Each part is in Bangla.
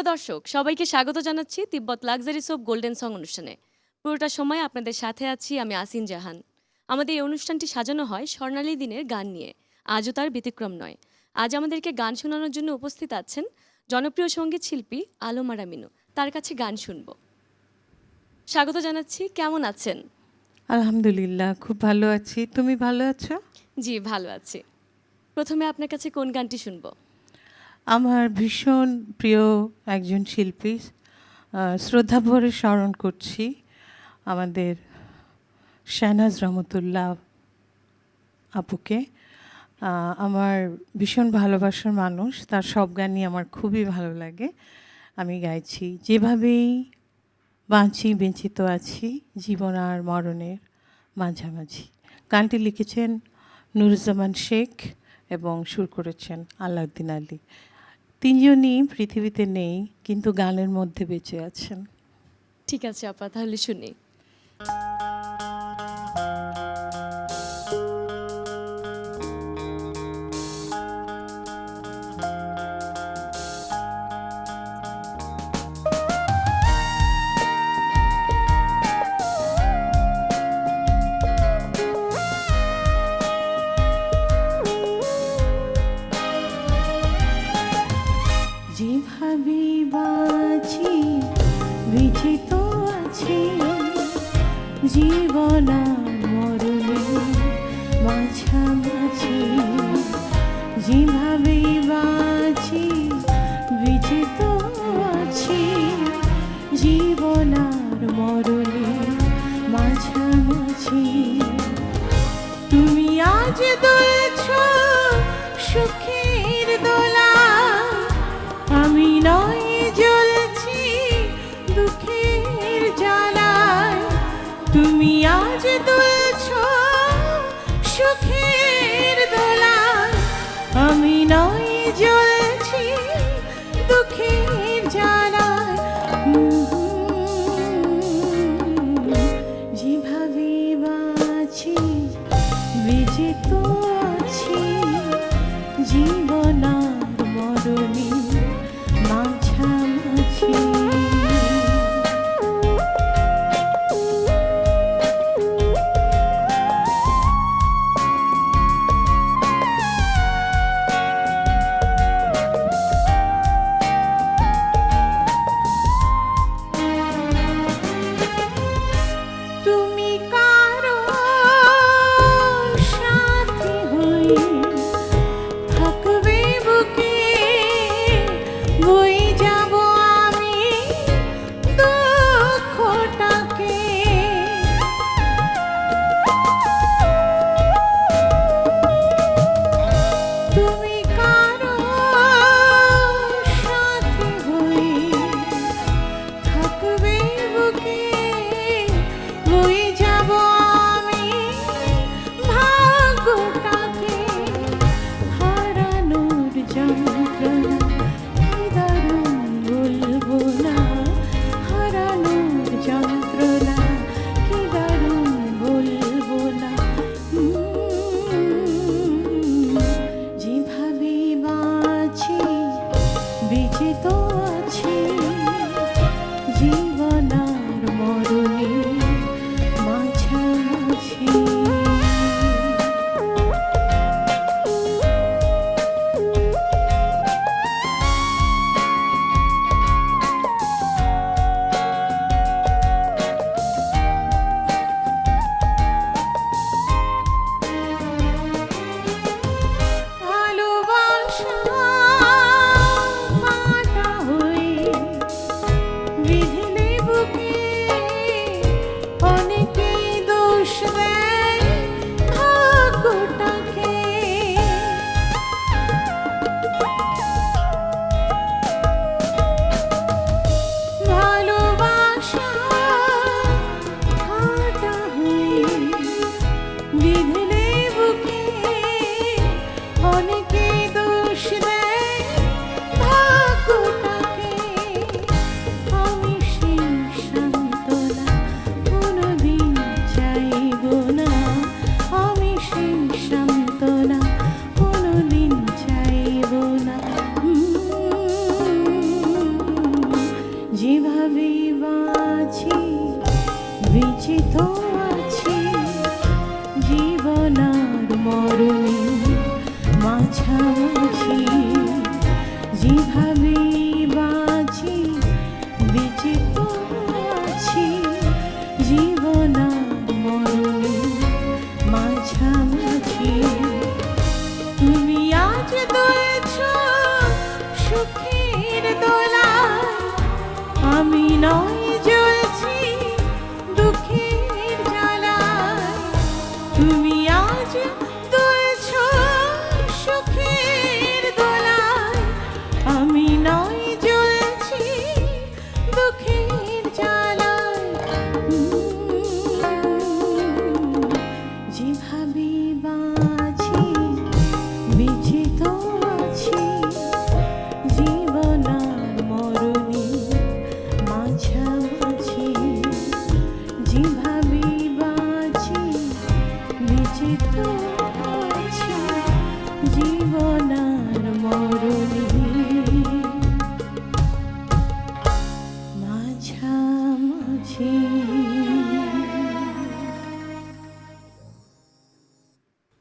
প্রিয় দর্শক সবাইকে স্বাগত জানাচ্ছি Tibbet luxury soap golden song অনুষ্ঠানে। পুরোটা সময় আপনাদের সাথে আছি আমি আসিন জাহান। আমাদের এই অনুষ্ঠানটি সাজানো হয় স্বর্ণালী দিনের গান নিয়ে। আজও তার ব্যতিক্রম নয়। আজ আমাদেরকে গান শোনানোর জন্য উপস্থিত আছেন জনপ্রিয় সংগীত শিল্পী আলোমারা মিনু তার কাছে গান শুনব। স্বাগত জানাচ্ছি কেমন আছেন? আলহামদুলিল্লাহ খুব ভালো আছি। তুমি ভালো আছো? জি ভালো আছি। প্রথমে আপনার কাছে কোন গানটি শুনব? আমার ভীষণ প্রিয় একজন শিল্পী আহ, শ্রদ্ধা ভরে স্মরণ করছি আমাদের শাহনাজ রহমতুল্লাহ আপুকে। আমার ভীষণ ভালোবাসার মানুষ তার সব গানই আমার খুবই ভালো লাগে। আমি গাইছি যেভাবেই বাঁচি বেঁচে তো আছি জীবন আর মরণের মাঝামাঝি। গানটি লিখেছেন নুরুজ্জামান শেখ এবং সুর করেছেন আলাউদ্দিন আলী। তিনজনই পৃথিবীতে নেই কিন্তু গানের মধ্যে বেঁচে আছেন। ঠিক আছে আপা তাহলে শুনি। যেভাবে বাঁচি বেঁচে তো আছি জীবন মরণে মাঝামাঝি। যেভাবে বাঁচি বেঁচে তো আছি জীবন মরণে মাঝামাঝি। তুমি আজ দুলছ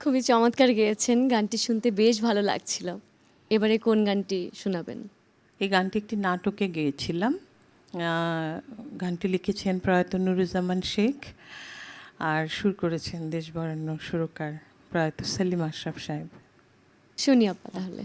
খুবই চমৎকার গেয়েছেন। গানটি শুনতে বেশ ভালো লাগছিল। এবারে কোন গানটি শোনাবেন? এই গানটি একটি নাটকে গেয়েছিলাম। গানটি লিখেছেন প্রয়াত নুরুজ্জামান শেখ আর সুর করেছেন দেশবরণ্য সুরকার প্রয়াত সালিম আশরাফ সাহেব। শুনি আপা তাহলে।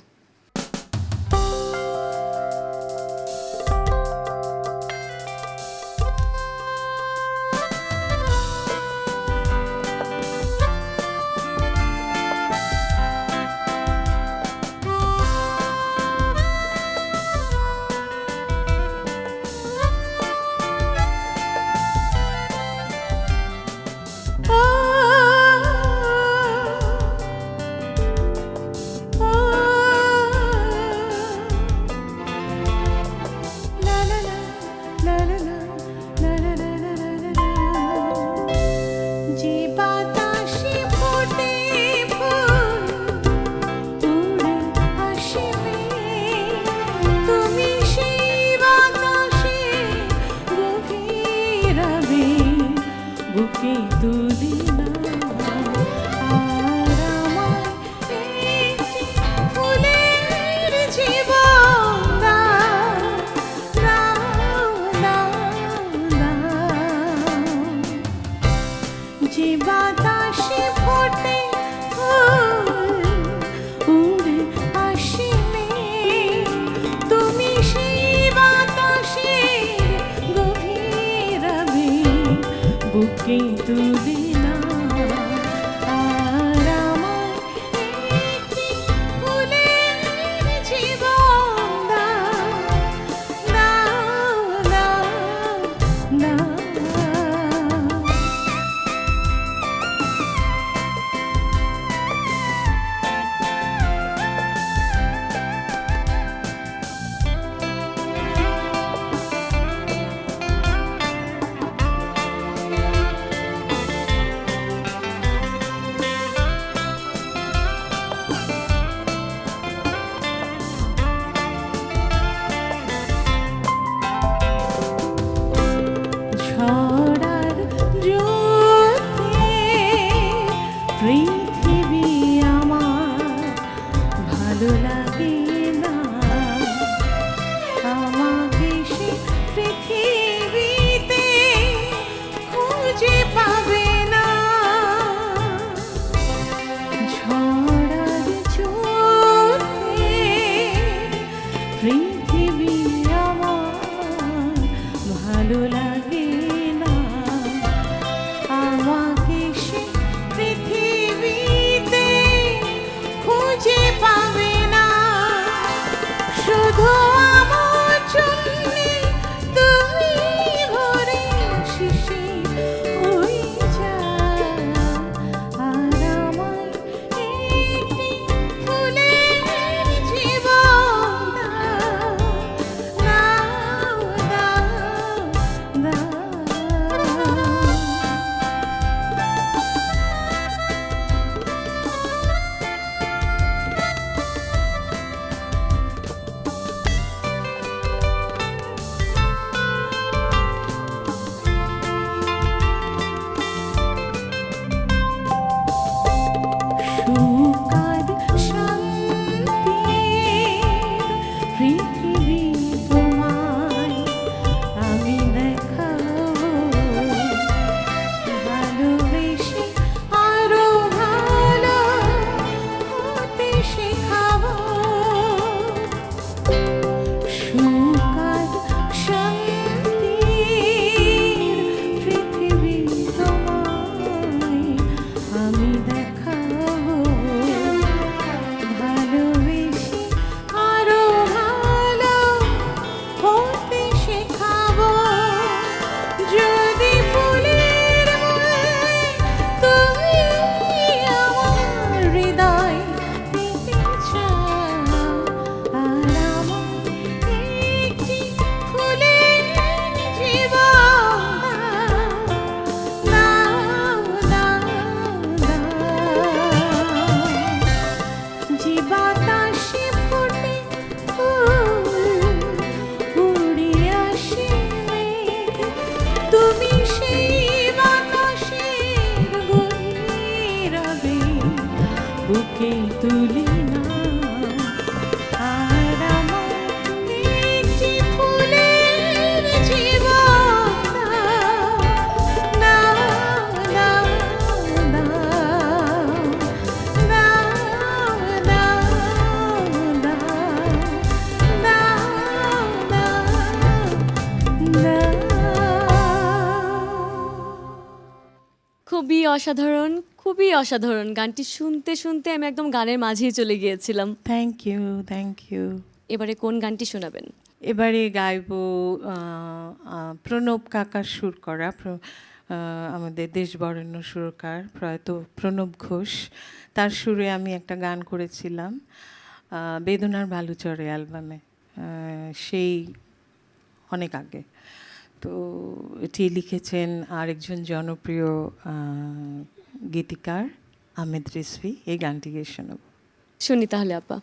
to be বাতা অসাধারণ খুবই অসাধারণ গানটি শুনতে শুনতে আমি একদম গানের মাঝেই চলে গিয়েছিলাম। থ্যাংক ইউ থ্যাংক ইউ এবারে কোন গানটি শোনাবেন? এবারে গাইব প্রণব কাকার সুর করা আমাদের দেশবরেণ্য সুরকার প্রয়াত প্রণব ঘোষ। তার সুরে আমি একটা গান করেছিলাম বেদনার বালুচরে অ্যালবামে সেই অনেক আগে। তো এটি লিখেছেন আরেকজন জনপ্রিয় গীতিকার আহমেদ রিসভি এই গানটি গিয়ে শোনাব। শুনি তাহলে, আপা।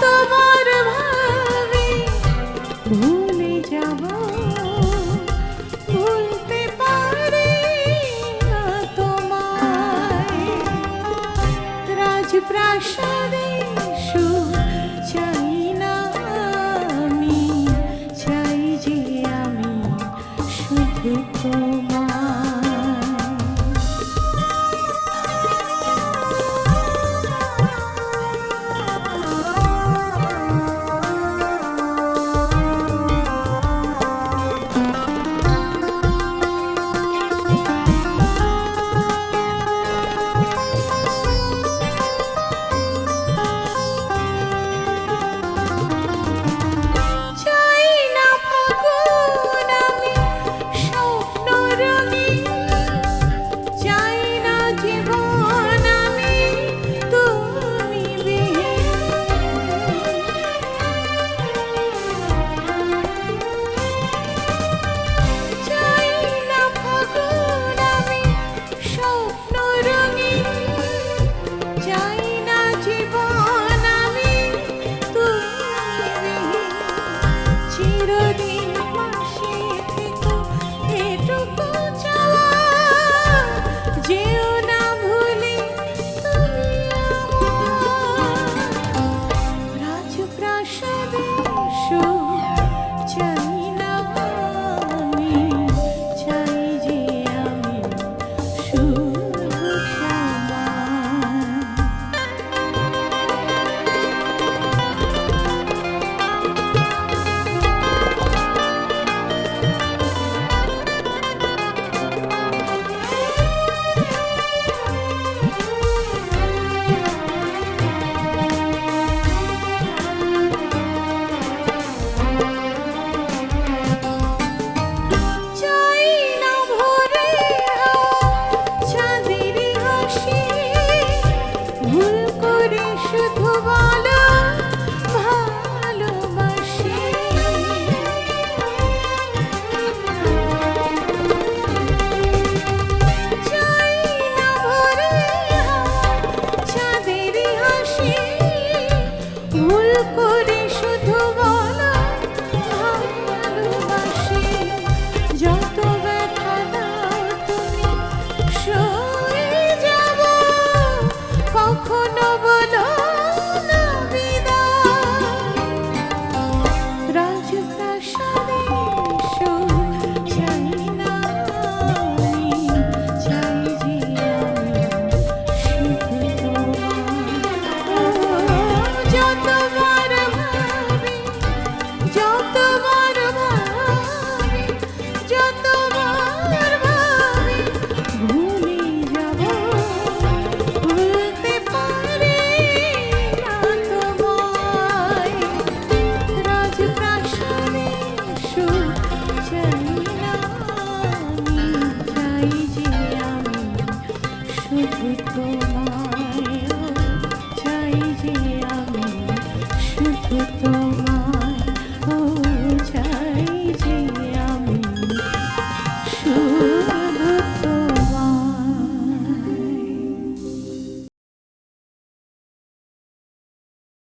যতবার